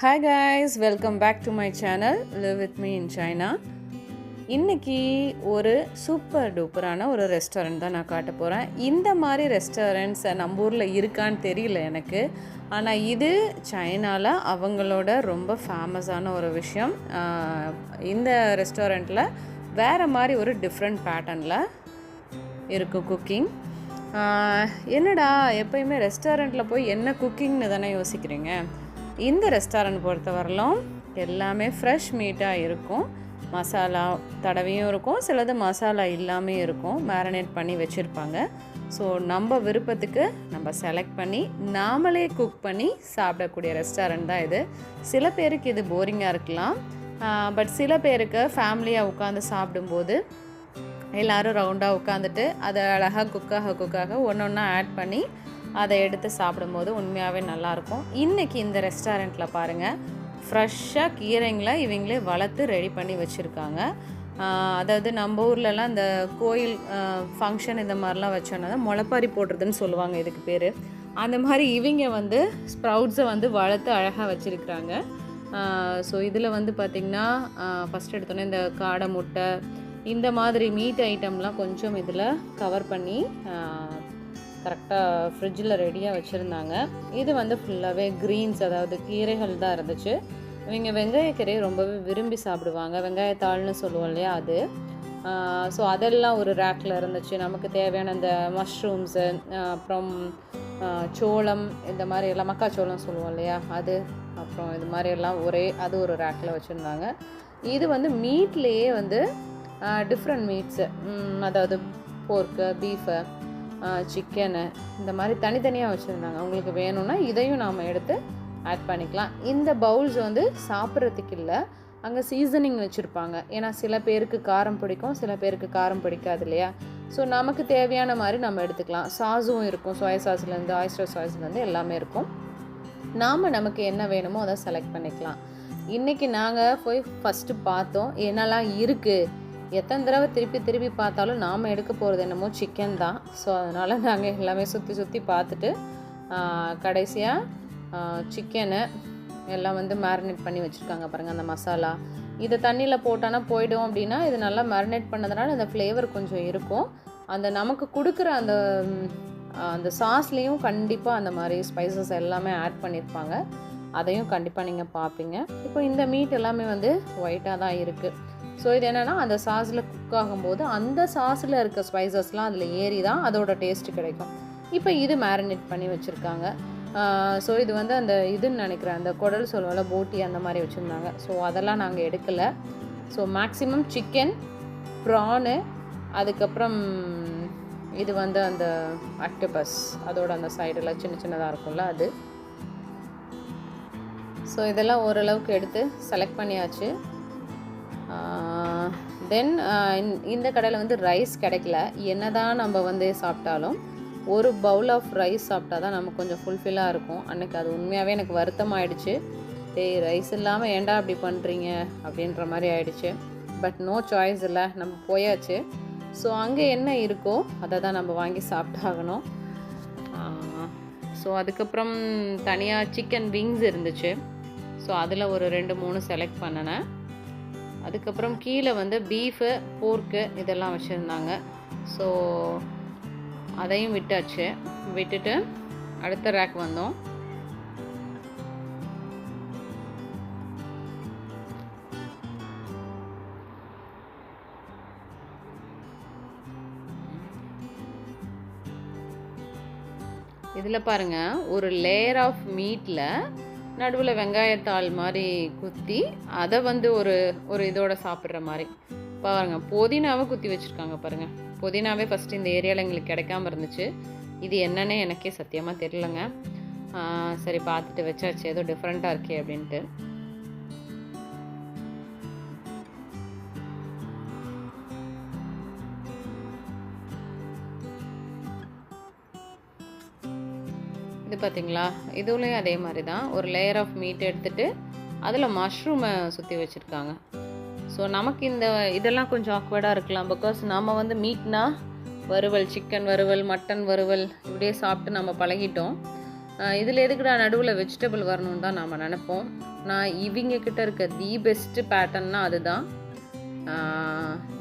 Hi guys welcome back to my channel live with me in China இன்றைக்கி ஒரு super டூப்பரான ஒரு restaurant தான் நான் காட்ட போகிறேன் இந்த மாதிரி ரெஸ்டாரண்ட்ஸ் நம்ம ஊரில் இருக்கான்னு தெரியல எனக்கு. ஆனால் இது சைனாவில் அவங்களோட ரொம்ப ஃபேமஸான ஒரு விஷயம். இந்த ரெஸ்டாரண்ட்டில் வேறு மாதிரி ஒரு டிஃப்ரெண்ட் பேட்டர்னில் இருக்கும் குக்கிங் என்னடா எப்பயுமே ரெஸ்டாரண்ட்டில் போய் என்ன குக்கிங்னு தானே யோசிக்கிறீங்க? இந்த ரெஸ்டாரண்ட் பொறுத்தவரையிலும் எல்லாமே ஃப்ரெஷ் மீட்டாக இருக்கும். மசாலா தடவையும் இருக்கும். சிலது மசாலா இல்லாமல் இருக்கும். மேரினேட் பண்ணி வச்சுருப்பாங்க. ஸோ நம்ம விருப்பத்துக்கு நம்ம செலக்ட் பண்ணி நாமளே குக் பண்ணி சாப்பிடக்கூடிய ரெஸ்டாரண்ட் தான் இது. சில பேருக்கு இது போரிங்காக இருக்கலாம். பட் சில பேருக்கு ஃபேமிலியாக உட்காந்து சாப்பிடும்போது எல்லோரும் ரவுண்டாக உட்காந்துட்டு அதை அழகாக குக்காக குக்காக ஒன்று ஒன்றா ஆட் பண்ணி அதை எடுத்து சாப்பிடும்போது உண்மையாகவே நல்லாயிருக்கும். இன்றைக்கி இந்த ரெஸ்டாரண்ட்டில் பாருங்கள் ஃப்ரெஷ்ஷாக கீரைங்களை இவங்களே வளர்த்து ரெடி பண்ணி வச்சுருக்காங்க. அதாவது நம்ம ஊர்லலாம் இந்த கோயில் ஃபங்க்ஷன் இந்த மாதிரிலாம் வச்சோன்னா தான் முளைப்பாரி போடுறதுன்னு சொல்லுவாங்க இதுக்கு பேர். அந்த மாதிரி இவங்க வந்து ஸ்ப்ரவுட்ஸை வந்து வளர்த்து அழகாக வச்சுருக்குறாங்க. ஸோ இதில் வந்து பார்த்திங்கன்னா ஃபஸ்ட் எடுத்தோன்னே இந்த காடை முட்டை இந்த மாதிரி மீட் ஐட்டம்லாம் கொஞ்சம் இதில் கவர் பண்ணி கரெக்டாக ஃப்ரிட்ஜில் ரெடியாக வச்சுருந்தாங்க. இது வந்து ஃபுல்லாகவே க்ரீன்ஸ் அதாவது கீரைகள் தான் இருந்துச்சு. இவங்க வெங்காயக்கீரையை ரொம்பவே விரும்பி சாப்பிடுவாங்க. வெங்காயத்தாள்னு சொல்லுவோம் இல்லையா அது? ஸோ அதெல்லாம் ஒரு ரேக்கில் இருந்துச்சு. நமக்கு தேவையான இந்த மஷ்ரூம்ஸு அப்புறம் சோளம் இந்த மாதிரி எல்லாம் மக்காச்சோளம் சொல்லுவோம் இல்லையா அது? அப்புறம் இது மாதிரி எல்லாம் ஒரே அது ஒரு ரேக்கில் வச்சுருந்தாங்க. இது வந்து மீட்லேயே வந்து டிஃப்ரெண்ட் மீட்ஸு அதாவது போர்க்கு பீஃபு சிக்கனு இந்த மாதிரி தனித்தனியாக வச்சுருந்தாங்க. உங்களுக்கு வேணும்னா இதையும் நாம் எடுத்து ஆட் பண்ணிக்கலாம். இந்த பவுல்ஸ் வந்து சாப்பிட்றதுக்கு இல்லை அங்கே சீசனிங் வச்சுருப்பாங்க. ஏன்னா சில பேருக்கு காரம் பிடிக்கும் சில பேருக்கு காரம் பிடிக்காது இல்லையா? ஸோ நமக்கு தேவையான மாதிரி நம்ம எடுத்துக்கலாம். சாஸும் இருக்கும். சோயா சாஸ்லேருந்து ஆயிஸ்டர் சாஸ்லேருந்து எல்லாமே இருக்கும். நாம் நமக்கு என்ன வேணுமோ அதை செலக்ட் பண்ணிக்கலாம். இன்றைக்கி நாங்கள் போய் ஃபஸ்ட்டு பார்த்தோம். என்னெல்லாம் இருக்குது எத்தனை தடவை திருப்பி திருப்பி பார்த்தாலும் நாம் எடுக்க போகிறது என்னமோ சிக்கன் தான். ஸோ அதனால் நாங்கள் எல்லாமே சுற்றி சுற்றி பார்த்துட்டு கடைசியாக சிக்கனு எல்லாம் வந்து மேரினேட் பண்ணி வச்சுருக்காங்க பாருங்கள் அந்த மசாலா. இதை தண்ணியில் போட்டோன்னா போயிடும் அப்படின்னா இது நல்லா மேரினேட் பண்ணதுனால அந்த ஃப்ளேவர் கொஞ்சம் இருக்கும். அந்த நமக்கு கொடுக்குற அந்த அந்த சாஸ்லேயும் கண்டிப்பாக அந்த மாதிரி ஸ்பைசஸ் எல்லாமே ஆட் பண்ணியிருப்பாங்க அதையும் கண்டிப்பாக நீங்கள் பார்ப்பீங்க. இப்போ இந்த மீட் எல்லாமே வந்து ஒயிட்டாக தான் இருக்குது ஸோ இது என்னென்னா அந்த சாஸில் குக் ஆகும்போது அந்த சாஸில் இருக்க ஸ்பைசஸ்லாம் அதில் ஏறி தான் அதோட டேஸ்ட்டு கிடைக்கும். இப்போ இது மேரினேட் பண்ணி வச்சுருக்காங்க. ஸோ இது வந்து அந்த இதுன்னு நினைக்கிறேன். அந்த குடல் சொல்லுவோம்ல போட்டி அந்த மாதிரி வச்சுருந்தாங்க. ஸோ அதெல்லாம் நாங்கள் எடுக்கலை. ஸோ மேக்ஸிமம் சிக்கன் ப்ரானு அதுக்கப்புறம் இது வந்து அந்த ஆக்டோபஸ் அதோட அந்த சைடெல்லாம் சின்ன சின்னதாக இருக்கும்ல அது. ஸோ இதெல்லாம் ஓரளவுக்கு எடுத்து செலக்ட் பண்ணியாச்சு. தென் uh, இந்த கடையில் வந்து ரைஸ் கிடைக்கல. என்ன தான் நம்ம வந்து சாப்பிட்டாலும் ஒரு பவுல் ஆஃப் ரைஸ் சாப்பிட்டா தான் நமக்கு கொஞ்சம் ஃபுல்ஃபில்லாக இருக்கும். அன்றைக்கி அது உண்மையாகவே எனக்கு வருத்தமாயிடுச்சு. டேய் ரைஸ் இல்லாமல் ஏன்டா அப்படி பண்ணுறீங்க அப்படின்ற மாதிரி ஆயிடுச்சு. பட் நோ சாய்ஸ் இல்லை. நம்ம போயாச்சு. ஸோ அங்கே என்ன இருக்கோ அதை தான் நம்ம வாங்கி சாப்பிட்டாகணும். ஸோ அதுக்கப்புறம் தனியாக சிக்கன் விங்ஸ் இருந்துச்சு. ஸோ அதில் ஒரு ரெண்டு மூணு செலக்ட் பண்ணினேன். அதுக்கப்புறம் கீழே வந்து பீஃபு போர்க்கு இதெல்லாம் வச்சுருந்தாங்க. ஸோ அதையும் விட்டாச்சு. விட்டுட்டு அடுத்த ரேக் வந்தோம். இதில் பாருங்கள் ஒரு லேயர் ஆஃப் மீட்டில் நடுவில் வெங்காயத்தாள் மாதிரி குத்தி அதை வந்து ஒரு ஒரு இதோட சாப்பிட்ற மாதிரி. பாருங்க புதினாவை குத்தி வச்சுருக்காங்க பாருங்கள் புதினாவே ஃபஸ்ட்டு இந்த ஏரியாவில் எங்களுக்கு கிடைக்காம இருந்துச்சு. இது என்னன்னே எனக்கே சத்தியமாக தெரிலங்க சரி பார்த்துட்டு வச்சாச்சு. ஏதோ டிஃப்ரெண்ட்டாக இருக்கே அப்படின்ட்டு. இது பார்த்திங்களா இதுலேயும் அதே மாதிரி தான் ஒரு லேயர் ஆஃப் மீட் எடுத்துகிட்டு அதில் மஷ்ரூமை சுற்றி வச்சுருக்காங்க. ஸோ நமக்கு இந்த இதெல்லாம் கொஞ்சம் ஆக்வர்டாக இருக்கலாம். பிகாஸ் நம்ம வந்து மீட்னா வறுவல் சிக்கன் வறுவல் மட்டன் வறுவல் இப்படியே சாப்பிட்டு நம்ம பழகிட்டோம். இதில் எதுக்குடா நடுவில் வெஜிடபிள் வரணும்னு தான் நாம் நினைப்போம். நான் இவங்க கிட்ட இருக்க தி பெஸ்ட்டு பேட்டர்ன்னா அதுதான்.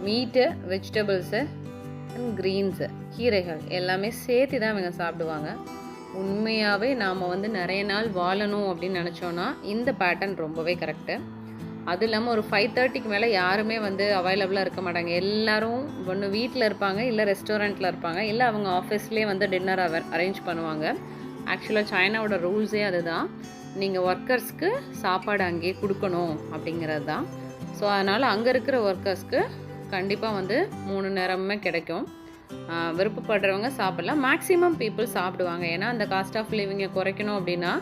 மீட்டு வெஜிடபிள்ஸு அண்ட் க்ரீன்ஸு கீரைகள் எல்லாமே சேர்த்து தான் இவங்க சாப்பிடுவாங்க. உண்மையாகவே நாம் வந்து நிறைய நாள் வாழணும் அப்படின்னு நினச்சோன்னா இந்த பேட்டர்ன் ரொம்பவே கரெக்டு அது இல்லாமல் ஒரு ஃபைவ் தேர்ட்டிக்கு மேலே யாருமே வந்து அவைலபிளாக இருக்க மாட்டாங்க. எல்லாரும் ஒன்று வீட்டில் இருப்பாங்க இல்லை ரெஸ்டாரண்ட்டில் இருப்பாங்க இல்லை அவங்க ஆஃபீஸ்லேயே வந்து டின்னர் அரேஞ்ச் பண்ணுவாங்க. ஆக்சுவலாக சைனாவோட ரூல்ஸே அதுதான். நீங்கள் ஒர்க்கர்ஸ்க்கு சாப்பாடு அங்கேயே கொடுக்கணும் அப்படிங்கிறது தான். ஸோ அதனால் அங்கே இருக்கிற ஒர்க்கர்ஸ்க்கு கண்டிப்பாக வந்து மூணு நேரமுமே கிடைக்கும். விருப்பப்படுறவங்க சாப்பிடலாம். மேக்ஸிமம் பீப்புள் சாப்பிடுவாங்க. ஏன்னா அந்த காஸ்ட் ஆஃப் லிவிங்கை குறைக்கணும் அப்படின்னா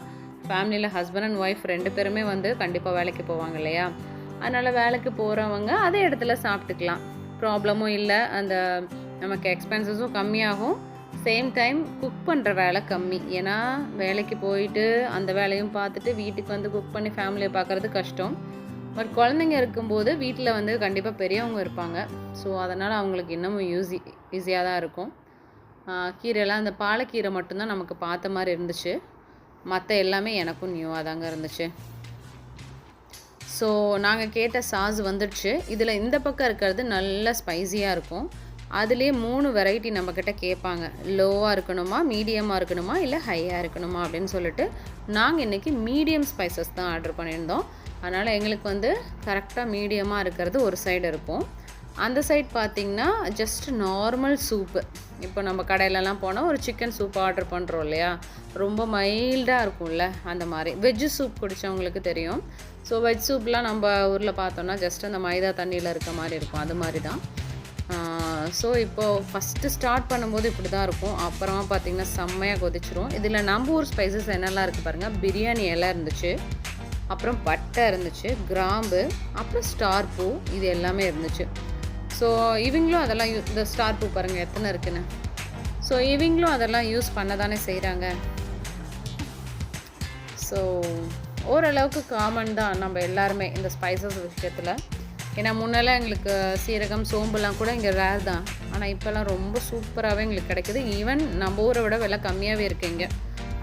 ஃபேமிலியில் ஹஸ்பண்ட் அண்ட் ஒய்ஃப் ரெண்டு பேருமே வந்து கண்டிப்பாக வேலைக்கு போவாங்க இல்லையா? அதனால் வேலைக்கு போகிறவங்க அதே இடத்துல சாப்பிட்டுக்கலாம். ப்ராப்ளமும் இல்லை. அந்த நமக்கு எக்ஸ்பென்சஸும் கம்மியாகும். சேம் டைம் குக் பண்ணுற வேலை கம்மி. ஏன்னா வேலைக்கு போயிட்டு அந்த வேலையும் பார்த்துட்டு வீட்டுக்கு வந்து குக் பண்ணி ஃபேமிலியை பார்க்குறது கஷ்டம். பட் குழந்தைங்க இருக்கும்போது வீட்டில் வந்து கண்டிப்பாக பெரியவங்க இருப்பாங்க. ஸோ அதனால் அவங்களுக்கு இன்னமும் யூஸி ஈஸியாக தான் இருக்கும். கீரைலாம் அந்த பாலக்கீரை மட்டும்தான் நமக்கு பார்த்த மாதிரி இருந்துச்சு. மற்ற எல்லாமே எனக்கும் நியூவாக தாங்க இருந்துச்சு. ஸோ நாங்கள் கேட்ட சாஸ் வந்துடுச்சு. இதில் இந்த பக்கம் இருக்கிறது நல்ல ஸ்பைஸியாக இருக்கும். அதுலேயே மூணு வெரைட்டி நம்மக்கிட்ட கேட்பாங்க. லோவாக இருக்கணுமா மீடியமாக இருக்கணுமா இல்லை ஹையாக இருக்கணுமா அப்படின்னு சொல்லிட்டு நாங்கள் இன்றைக்கி மீடியம் ஸ்பைசஸ் தான் ஆர்டர் பண்ணியிருந்தோம். அதனால் எங்களுக்கு வந்து கரெக்டாக மீடியமாக இருக்கிறது ஒரு சைடு இருக்கும். அந்த சைட் பார்த்திங்கன்னா ஜஸ்ட் நார்மல் சூப்பு இப்போ நம்ம கடையிலலாம் போனால் ஒரு சிக்கன் சூப் ஆர்டர் பண்ணுறோம் இல்லையா? ரொம்ப மைல்டாக இருக்கும்ல அந்த மாதிரி. வெஜ்ஜு சூப் குடித்தவங்களுக்கு தெரியும். ஸோ வெஜ் சூப்லாம் நம்ம ஊரில் பார்த்தோன்னா ஜஸ்ட் அந்த மைதா தண்ணியில் இருக்க மாதிரி இருக்கும். அது மாதிரி தான். ஸோ இப்போது ஃபஸ்ட்டு ஸ்டார்ட் பண்ணும்போது இப்படி தான் இருக்கும். அப்புறமா பார்த்திங்கன்னா செம்மையாக கொதிச்சிரும். இதில் நம்ம ஊர் ஸ்பைசஸ் என்னெல்லாம் இருக்குது பாருங்கள் பிரியாணி இலை இருந்துச்சு. அப்புறம் பட்டை இருந்துச்சு கிராம்பு அப்புறம் ஸ்டார் பூ இது எல்லாமே இருந்துச்சு. ஸோ இவங்களும் அதெல்லாம் யூ இந்த ஸ்டார் பூ பாருங்கள் எத்தனை இருக்குன்னு. ஸோ இவங்களும் அதெல்லாம் யூஸ் பண்ண தானே செய்கிறாங்க ஸோ ஓரளவுக்கு காமன் தான் நம்ம எல்லாருமே இந்த ஸ்பைசஸ் விஷயத்தில். ஏன்னா முன்னெல்லாம் எங்களுக்கு சீரகம் சோம்புலாம் கூட இங்கே ரேர் தான். ஆனால் இப்போல்லாம் ரொம்ப சூப்பராகவே எங்களுக்கு கிடைக்குது. ஈவன் நம்ம ஊரை விட விலை கம்மியாகவே இருக்குது இங்கே.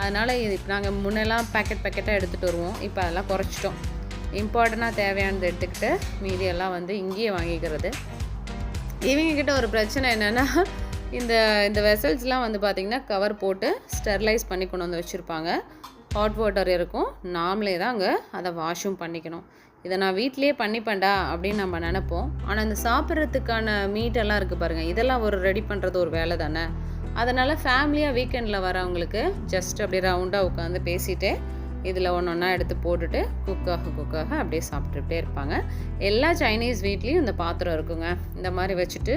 அதனால் இது நாங்கள் முன்னெல்லாம் பேக்கெட் பேக்கெட்டாக எடுத்துகிட்டு வருவோம். இப்போ அதெல்லாம் குறைச்சிட்டோம். இம்பார்ட்டண்ட்டாக தேவையானது எடுத்துக்கிட்டு மீதியெல்லாம் வந்து இங்கேயே வாங்கிக்கிறது. இவங்கக்கிட்ட ஒரு பிரச்சனை என்னென்னா இந்த இந்த வெசல்ஸ்லாம் வந்து பார்த்திங்கன்னா கவர் போட்டு ஸ்டெர்லைஸ் பண்ணி கொண்டு வந்து வச்சுருப்பாங்க. ஹாட் வாட்டர் இருக்கும். நாமளே தான் அங்கே அதை வாஷும் பண்ணிக்கணும். இதை நான் வீட்லேயே பண்ணிப்பேன்டா அப்படின்னு நம்ம நினைப்போம். ஆனால் இந்த சாப்பிட்றதுக்கான மீட்டெல்லாம் இருக்குது பாருங்கள் இதெல்லாம் ஒரு ரெடி பண்ணுறது ஒரு வேலை தானே அதனால் ஃபேமிலியாக வீக்கெண்டில் வரவங்களுக்கு ஜஸ்ட் அப்படியே ரவுண்டாக உட்காந்து பேசிகிட்டு இதில் ஒன்று ஒன்றா எடுத்து போட்டுட்டு குக்காக குக்காக அப்படியே சாப்பிட்டுக்கிட்டே இருப்பாங்க. எல்லா சைனீஸ் வீட்லேயும் இந்த பாத்திரம் இருக்குங்க. இந்த மாதிரி வச்சுட்டு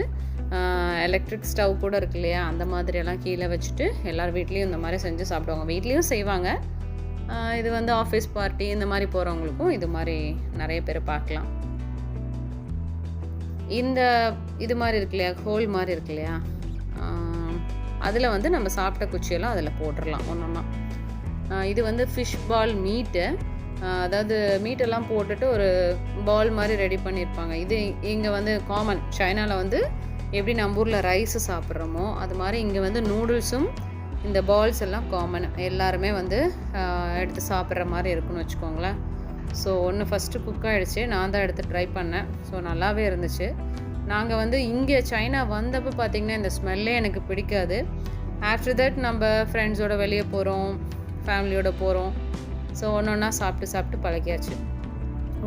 எலக்ட்ரிக் ஸ்டவ் கூட இருக்கு இல்லையா? அந்த மாதிரியெல்லாம் கீழே வச்சுட்டு எல்லார் வீட்லேயும் இந்த மாதிரி செஞ்சு சாப்பிடுவாங்க. வீட்லேயும் செய்வாங்க. இது வந்து ஆஃபீஸ் பார்ட்டி இந்த மாதிரி போகிறவங்களுக்கும் இது மாதிரி நிறைய பேர் பார்க்கலாம். இந்த இது மாதிரி இருக்கு இல்லையா? ஹோல் மாதிரி இருக்கு இல்லையா? அதில் வந்து நம்ம சாப்பிட்ட குச்சியெல்லாம் அதில் போட்டுடலாம் ஒன்று ஒன்றா இது வந்து ஃபிஷ் பால் மீட்டு அதாவது மீட்டெல்லாம் போட்டுட்டு ஒரு பால் மாதிரி ரெடி பண்ணியிருப்பாங்க இது இங்கே வந்து காமன் சைனாவில் வந்து எப்படி நம்ம ஊரில் ரைஸு சாப்பிட்றோமோ அது மாதிரி இங்கே வந்து நூடுல்ஸும் இந்த பால்ஸ் எல்லாம் காமன் எல்லாருமே வந்து எடுத்து சாப்பிட்ற மாதிரி இருக்குன்னு வச்சுக்கோங்களேன். ஸோ ஒன்று ஃபஸ்ட்டு குக் ஆகிடுச்சு நான் தான் எடுத்து ட்ரை பண்ணேன். ஸோ நல்லாவே இருந்துச்சு. நாங்கள் வந்து இங்கே சைனா வந்தப்போ பார்த்திங்கன்னா இந்த ஸ்மெல்லே எனக்கு பிடிக்காது. ஆஃப்டர் தட் நம்ம ஃப்ரெண்ட்ஸோட வெளியே போகிறோம் ஃபேமிலியோட போகிறோம் ஸோ ஒன்று ஒன்றா சாப்பிட்டு சாப்பிட்டு பழகியாச்சு.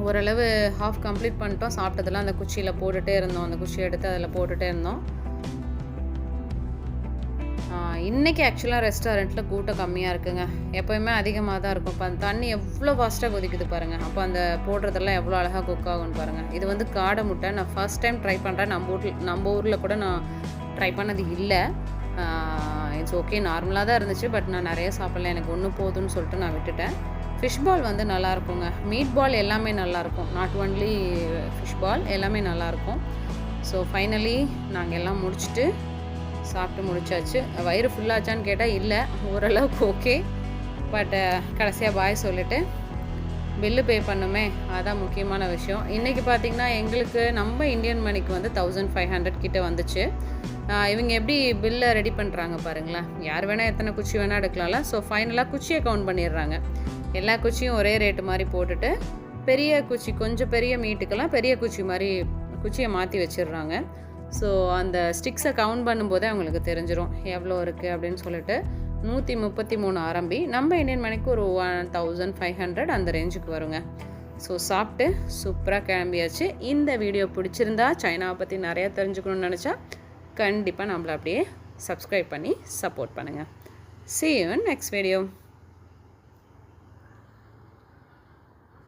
ஓரளவு ஹாஃப் கம்ப்ளீட் பண்ணிட்டோம். சாப்பிட்டதெல்லாம் அந்த குச்சியில் போட்டுகிட்டே இருந்தோம். அந்த குச்சியை எடுத்து அதில் போட்டுகிட்டே இருந்தோம். இன்றைக்கி இன்னைக்கு ஆக்சுவலாக ரெஸ்டாரண்ட்டில் கூட்டம் கம்மியாக இருக்குங்க. எப்போயுமே அதிகமாக தான் இருக்கும். இப்போ அந்த தண்ணி எவ்வளோ ஃபாஸ்ட்டாக கொதிக்குது பாருங்கள் அப்போ அந்த போடுறதெல்லாம் எவ்வளோ அழகாக குக் ஆகும்னு பாருங்கள் இது வந்து காடை முட்டை. நான் ஃபர்ஸ்ட் டைம் ட்ரை பண்ணுறேன் நம்ம ஊரில் நம்ம ஊரில் கூட நான் ட்ரை பண்ணது இல்லை. இட்ஸ் ஓகே நார்மலாக தான் இருந்துச்சு. பட் நான் நிறைய சாப்பிடல. எனக்கு ஒன்று போதும்னு சொல்லிட்டு நான் விட்டுட்டேன். ஃபிஷ் பால் வந்து நல்லா இருக்குங்க. மீட் பால் எல்லாமே நல்லாயிருக்கும் நாட் ஒன்லி ஃபிஷ் பால் எல்லாமே நல்லாயிருக்கும் ஸோ ஃபைனலி நாங்கள் எல்லாம் முடிச்சுட்டு சாப்பிட்டு முடிச்சாச்சு. வயிறு ஃபுல்லாச்சான்னு கேட்டால் இல்லை ஓரளவுக்கு ஓகே பட் கடைசியாக பாய் சொல்லிட்டு பில்லு பே பண்ணுமே அதான் முக்கியமான விஷயம். இன்றைக்கி பார்த்தீங்கன்னா எங்களுக்கு நம்ம இந்தியன் மணிக்கு வந்து தௌசண்ட் ஃபைவ் ஹண்ட்ரட் கிட்டே வந்துச்சு. இவங்க எப்படி பில்லை ரெடி பண்ணுறாங்க பாருங்களேன். யார் வேணால் எத்தனை குச்சி வேணால் எடுக்கலாம்ல. ஸோ ஃபைனலாக குச்சியை கவுண்ட் பண்ணிடுறாங்க. எல்லா குச்சியும் ஒரே ரேட்டு மாதிரி போட்டுட்டு பெரிய குச்சி கொஞ்சம் பெரிய மீட்டுக்கெல்லாம் பெரிய குச்சி மாதிரி குச்சியை மாற்றி வச்சிடுறாங்க. ஸோ அந்த ஸ்டிக்ஸை கவுண்ட் பண்ணும்போதே அவங்களுக்கு தெரிஞ்சிடும் எவ்வளோ இருக்குது அப்படின்னு சொல்லிட்டு நூற்றி முப்பத்தி மூணு ஆரம்பி நம்ம இந்தியன் மணிக்கு ஒரு ஒன் தௌசண்ட் ஃபைவ் ஹண்ட்ரட் அந்த ரேஞ்சுக்கு வருங்க. ஸோ சாப்பிட்டு சூப்பராக கிளம்பியாச்சு. இந்த வீடியோ பிடிச்சிருந்தா சைனாவை பற்றி நிறையா தெரிஞ்சுக்கணும்னு நினச்சா கண்டிப்பாக நம்மளை அப்படியே சப்ஸ்கிரைப் பண்ணி சப்போர்ட் பண்ணுங்கள் சி you நெக்ஸ்ட் வீடியோ